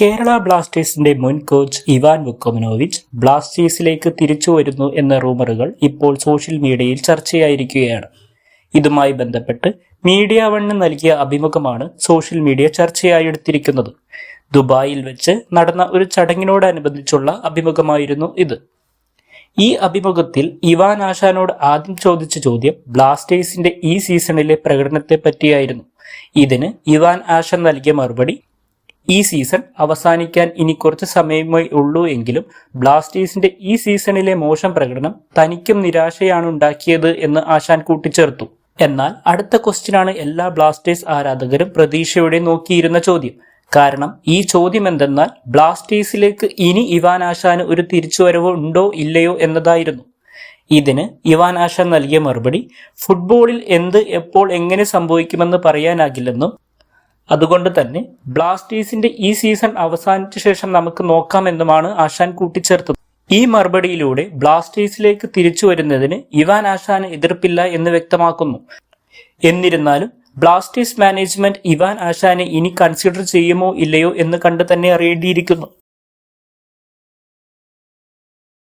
കേരള ബ്ലാസ്റ്റേഴ്സിന്റെ മുൻ coach Ivan വുക്കോമിനോവിച്ച് ബ്ലാസ്റ്റേഴ്സിലേക്ക് തിരിച്ചു വരുന്നു എന്ന റൂമറുകൾ ഇപ്പോൾ സോഷ്യൽ മീഡിയയിൽ ചർച്ചയായിരിക്കുകയാണ്. ഇതുമായി ബന്ധപ്പെട്ട് മീഡിയ വണ്ണ് നൽകിയ അഭിമുഖമാണ് സോഷ്യൽ മീഡിയ ചർച്ചയായി എടുത്തിരിക്കുന്നത് ദുബായിൽ വെച്ച് നടന്ന ഒരു ചടങ്ങിനോടനുബന്ധിച്ചുള്ള അഭിമുഖമായിരുന്നു ഇത്. ഈ അഭിമുഖത്തിൽ ഇവാൻ ആശാനോട് ആദ്യം ചോദിച്ച ചോദ്യം ബ്ലാസ്റ്റേഴ്സിന്റെ ഈ സീസണിലെ പ്രകടനത്തെ പറ്റിയായിരുന്നു. ഇതിന് ഇവാൻ ആശ നൽകിയ മറുപടി ഈ സീസൺ അവസാനിക്കാൻ ഇനി കുറച്ച് സമയമേ ഉള്ളൂ എങ്കിലും ബ്ലാസ്റ്റേഴ്സിന്റെ ഈ സീസണിലെ മോശം പ്രകടനം തനിക്കും നിരാശയാണ് ഉണ്ടാക്കിയത് എന്ന് ആശാൻ കൂട്ടിച്ചേർത്തു. എന്നാൽ അടുത്ത ക്വസ്റ്റ്യനാണ് എല്ലാ ബ്ലാസ്റ്റേഴ്സ് ആരാധകരും പ്രതീക്ഷയോടെ നോക്കിയിരുന്ന ചോദ്യം. കാരണം ഈ ചോദ്യം എന്തെന്നാൽ ബ്ലാസ്റ്റേഴ്സിലേക്ക് ഇനി ഇവാൻ ആശാന് ഒരു തിരിച്ചുവരവ് ഉണ്ടോ ഇല്ലയോ എന്നതായിരുന്നു. ഇതിന് ഇവാൻ ആശാൻ നൽകിയ മറുപടി ഫുട്ബോളിൽ എന്ത് എപ്പോൾ എങ്ങനെ സംഭവിക്കുമെന്ന് പറയാനാകില്ലെന്നും അതുകൊണ്ട് തന്നെ ബ്ലാസ്റ്റേഴ്സിന്റെ ഈ സീസൺ അവസാനിച്ച ശേഷം നമുക്ക് നോക്കാമെന്നുമാണ് ആശാൻ കൂട്ടിച്ചേർത്തത്. ഈ മറുപടിയിലൂടെ ബ്ലാസ്റ്റേഴ്സിലേക്ക് തിരിച്ചു വരുന്നതിന് ഇവാൻ ആശാന് എതിർപ്പില്ല എന്ന് വ്യക്തമാക്കുന്നു. എന്നിരുന്നാലും ബ്ലാസ്റ്റേഴ്സ് മാനേജ്മെന്റ് ഇവാൻ ആശാനെ ഇനി കൺസിഡർ ചെയ്യുമോ ഇല്ലയോ എന്ന് കണ്ടു തന്നെ അറിയേണ്ടിയിരിക്കുന്നു.